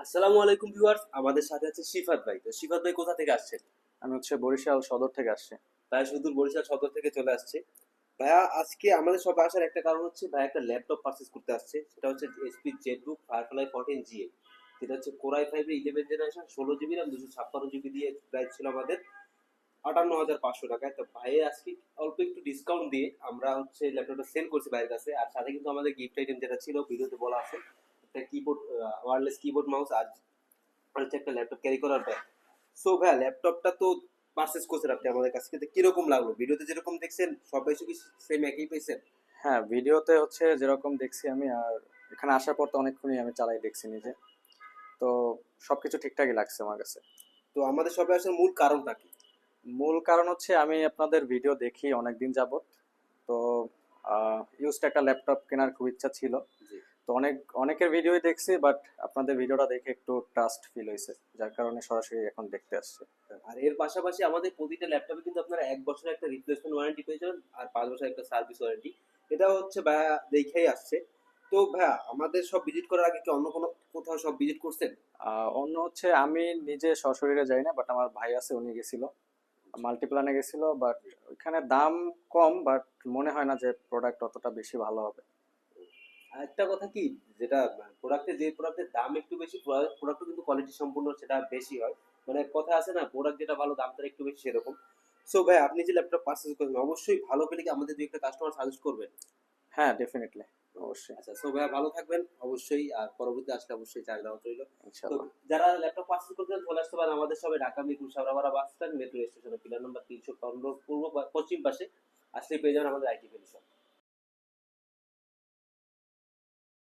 আসসালামু আলাইকুম ভিউয়ার্স আমাদের সাথে আছে শিফাত ভাই। তো শিফাত ভাই কোথা থেকে আসছেন আমি হচ্ছে বরিশাল সদর থেকে আসছি। ভাই সুদূর বরিশাল সদর থেকে চলে আসছে। ভাইয়া আজকে আমাদের সবাই আসার একটা কারণ হচ্ছে ভাই একটা ল্যাপটপ পারচেজ করতে আসছে। সেটা হচ্ছে HP Jetbook Firefly fourteen G A হচ্ছে কোরাই ফাইভের ইলেভেন জেনারেশন ষোলো জিবি রাম দুশো ছাপ্পান্ন জিবি দিয়ে প্রাইস ছিল আমাদের আটান্ন হাজার পাঁচশো টাকায়। তো ভাইয়ের আজকে অল্প একটু ডিসকাউন্ট দিয়ে আমরা হচ্ছে ল্যাপটপটা সেল করছি ভাইয়ের কাছে। আর সাথে কিন্তু আমাদের গিফট আইটেম যেটা ছিল ভিডিওতে বলা আছে একটা কিবোর্ড ওয়ারলেস কিবোর্ড মাউস আর হচ্ছে একটা ল্যাপটপ ক্যারি করার ব্যাগ সো ভাইয়া ল্যাপটপটা তো পারচেস করছেন আপনি আমাদের কাছ থেকে। কীরকম লাগল? ভিডিওতে যেরকম দেখছেন সবাই কি সেম একই পেয়েছেন হ্যাঁ ভিডিওতে হচ্ছে যেরকম দেখছি আমি আর এখানে আসার পর তো অনেকক্ষণই আমি চালাই দেখছি নিজে। তো সবকিছু ঠিকঠাকই লাগছে আমার কাছে। তো আমাদের সবাই আসার মূল কারণটা কি? মূল কারণ হচ্ছে আমি আপনাদের ভিডিও দেখি অনেক দিন যাবত তো ইউজড একটা ল্যাপটপ কেনার খুব ইচ্ছা ছিল। তো অনেক অনেকের ভিডিওই দেখছি বাট আপনাদের ভিডিওটা দেখে একটু ট্রাস্ট ফিল হয়েছে যার কারণে সরাসরি এখন দেখতে আসছে। আর এর পাশাপাশি আমাদের প্রতিটা ল্যাপটপে কিন্তু আপনারা এক বছরের একটা রিপ্লেসমেন্ট ওয়ারেন্টি পেয়ে যাবেন আর পাঁচ বছরের একটা সার্ভিস ওয়ারেন্টি এটা হচ্ছে ভাইয়া দেখেই আসছে। তো ভাইয়া আমাদের সব ভিজিট করার আগে কি অন্য কোনো কোথাও সব ভিজিট করছেন? অন্য হচ্ছে আমি নিজে সশরীরে যাই না বাট আমার ভাই আছে উনি গেছিল। মাল্টিপ্লানে গেছিল বাট ওইখানে দাম কম বাট মনে হয় না যে প্রোডাক্ট অতটা বেশি ভালো হবে। একটা কথা কি যেটা প্রোডাক্টের যে প্রোডাক্টের দাম একটু বেশি প্রোডাক্ট কিন্তু কোয়ালিটি সম্পূর্ণ সেটা বেশি হয়। মানে কথা আছে না প্রোডাক্ট যেটা ভালো দাম তার একটু বেশি সেরকম। সো ভাই আপনি যে ল্যাপটপ পারচেজ করবেন অবশ্যই ভালো পেলে কি আমাদের দুই একটা কাস্টমার সাজেস্ট করবেন? হ্যাঁ ডেফিনেটলি অবশ্যই। আচ্ছা সো ভাইয়া ভালো থাকবেন অবশ্যই আর পরবর্তী আসলে অবশ্যই চাই দেওয়া রইল যারা ল্যাপটপ পারচেজ করতে চলে আসতে পারেন আমাদের সবাই Dhaka Mirpur সাবরাবাড়া bus stand metro স্টেশনে পিলার নম্বর তিনশো পনেরো পূর্ব পশ্চিম পাশে। আসলে পেয়ে যাবেন আমাদের আইটি শপ